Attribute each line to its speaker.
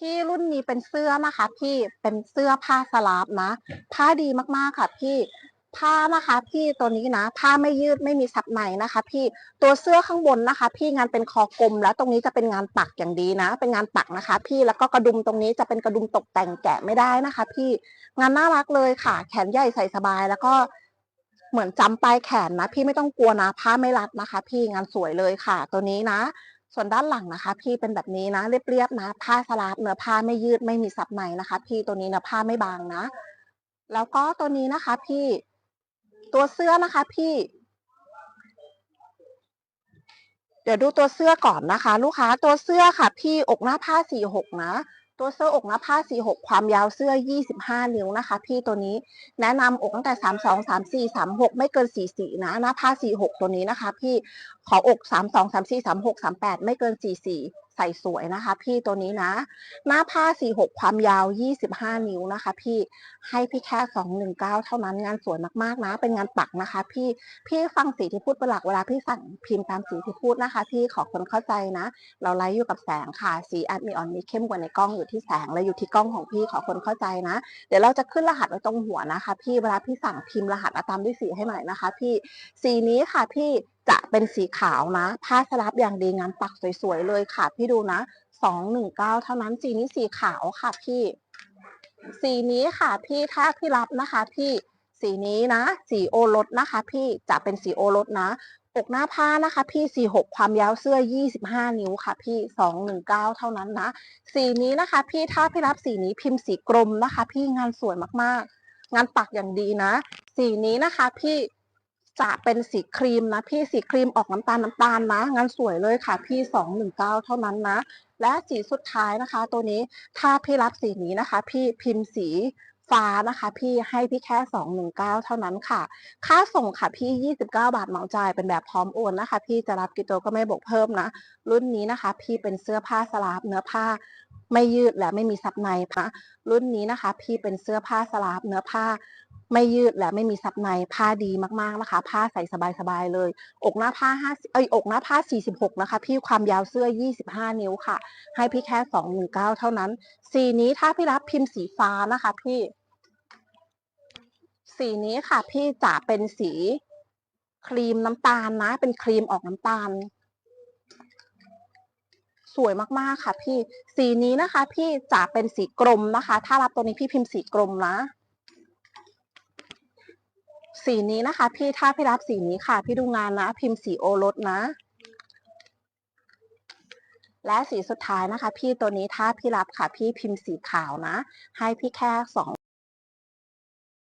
Speaker 1: พี่รุ่นนี้เป็นเสื้อนะคะพี่เป็นเสื้อผ้าสลาฟนะ ผ้าดีมากๆค่ะพี่ผ้านะคะพี่ตัวนี้นะผ้าไม่ยืดไม่มีซับในนะคะ พี่ตัวเสื้อข้างบนนะคะ พี่งานเป็นคอกลมแล้วตรงนี้จะเป็นงานปักอย่างดีนะ เป็นงานปักนะคะ พี่แล้วก็กระดุมตรงนี้จะเป็นกระดุมตกแต่งแกะไม่ได้นะคะ พี่งานน่ารักเลยค่ะ แขนใหญ่ใส่สบายแล้วก็เหมือนจำปลายแขนนะ พี่ไม่ต้องกลัวนะผ้าไม่รัดนะคะ พี่งานสวยเลยค่ะ ตัวนี้นะ ส่วนด้านหลังนะคะ พี่เป็นแบบนี้นะเรียบๆนะ ผ้าสลับเนื้อผ้าไม่ยืดไม่มีซับในนะคะ พี่ตัวนี้เนื้อผ้าไม่บางนะ แล้วก็ตัวนี้นะคะ พี่ตัวเสื้อนะคะ พี่ เดี๋ยวดูตัวเสื้อก่อนนะคะ ลูกค้าตัวเสื้อค่ะ พี่อกหน้าผ้าสี่หกนะ ตัวเสื้ออกหน้าผ้าสี่หกความยาวเสื้อยี่สิบห้านิ้วนะคะ พี่ตัวนี้แนะนำอกตั้งแต่สามสองสามสี่สามหกไม่เกินสี่สี่นะ หน้าผ้าสี่หกตัวนี้นะคะ พี่ขออกสามสองสามสี่สามหกสามแปดไม่เกินสี่สี่ ใส่สวยนะคะ พี่ตัวนี้นะ หน้าผ้าสี่หกความยาวยี่สิบห้านิ้วนะคะ พี่ให้พี่แค่สองหนึ่งเก้าเท่านั้นงานสวยมากๆนะ เป็นงานปักนะคะ พี่พี่ฟังสีที่พูดเป็นหลักเวลาพี่สั่งพิมพ์ตามสีที่พูดนะคะ พี่ขอคนเข้าใจนะ เราไลฟ์อยู่กับแสงค่ะ สีอาจมีอ่อนมีเข้มกว่าในกล้องอยู่ที่แสงและอยู่ที่กล้องของพี่ขอคนเข้าใจนะ เดี๋ยวเราจะขึ้นรหัสไว้ตรงหัวนะคะ พี่เวลาพี่สั่งพิมพ์รหัสตามด้วยสีให้ใหน่นะคะ พี่สีนี้ค่ะพี่จะเป็นสีขาวนะ ผ้าสลับอย่างดีงานปักสวยๆเลยค่ะ พี่ดูนะสองหนึ่งเก้าเท่านั้นสีนี้สีขาวค่ะพี่ สีนี้ค่ะพี่ถ้าพี่รับนะคะ พี่สีนี้นะ สีโอรสนะคะ พี่จะเป็นสีโอรสนะอกหน้าผ้านะคะ พี่สี่หกความยาวเสื้อยี่สิบห้านิ้วค่ะ พี่สองหนึ่งเก้าเท่านั้นนะ สีนี้นะคะ พี่ถ้าพี่รับสีนี้พิมพ์สีกรมนะคะ พี่งานสวยมากๆ งานปักอย่างดีนะ สีนี้นะคะ พี่ จะเป็นสีครีมนะพี่สีครีมออกน้ำตาลน้ำตาลนะงานสวยเลยค่ะพี่สองหนึ่งเก้าเท่านั้นนะ และสีสุดท้ายนะคะ ตัวนี้ถ้าพี่รับสีนี้นะคะ พี่พิมพ์สีฟ้านะคะ พี่ให้พี่แค่สองหนึ่งเก้าเท่านั้นค่ะ ค่าส่งค่ะพี่ยี่สิบเก้าบาทเหมาจ่ายเป็นแบบพร้อมโอนนะคะ พี่จะรับกิโตก็ไม่บวกเพิ่มนะ รุ่นนี้นะคะ พี่เป็นเสื้อผ้าสลาฟเนื้อผ้าไม่ยืดและไม่มีซับในนะรุ่นนี้นะคะ พี่เป็นเสื้อผ้าสลาฟเนื้อผ้า ไม่ยืดและไม่มีซับในผ้าดีมากๆนะคะ ผ้าใส่สบายๆเลย อกหน้าผ้าห้าเอ้ยอกหน้าผ้าสี่สิบหกนะคะ พี่ความยาวเสื้อยี่สิบห้านิ้วค่ะ ให้พี่แค่สองหนึ่งเก้าเท่านั้น สีนี้ถ้าพี่รับพิมพ์สีฟ้านะคะพี่ สีนี้ค่ะ พี่จะเป็นสีครีมน้ำตาลนะ เป็นครีมออกน้ำตาลสวยมากๆค่ะ พี่ สีนี้นะคะ พี่จะเป็นสีกรมนะคะ ถ้ารับตัวนี้พี่พิมพ์สีกรมนะ สีนี้นะคะ พี่ถ้าพี่รับสีนี้ค่ะ พี่ดูงานนะ พิมพ์สีโอรสนะ และสีสุดท้ายนะคะ พี่ตัวนี้ถ้าพี่รับค่ะ พี่พิมพ์สีขาวนะ ให้พี่แค่สอง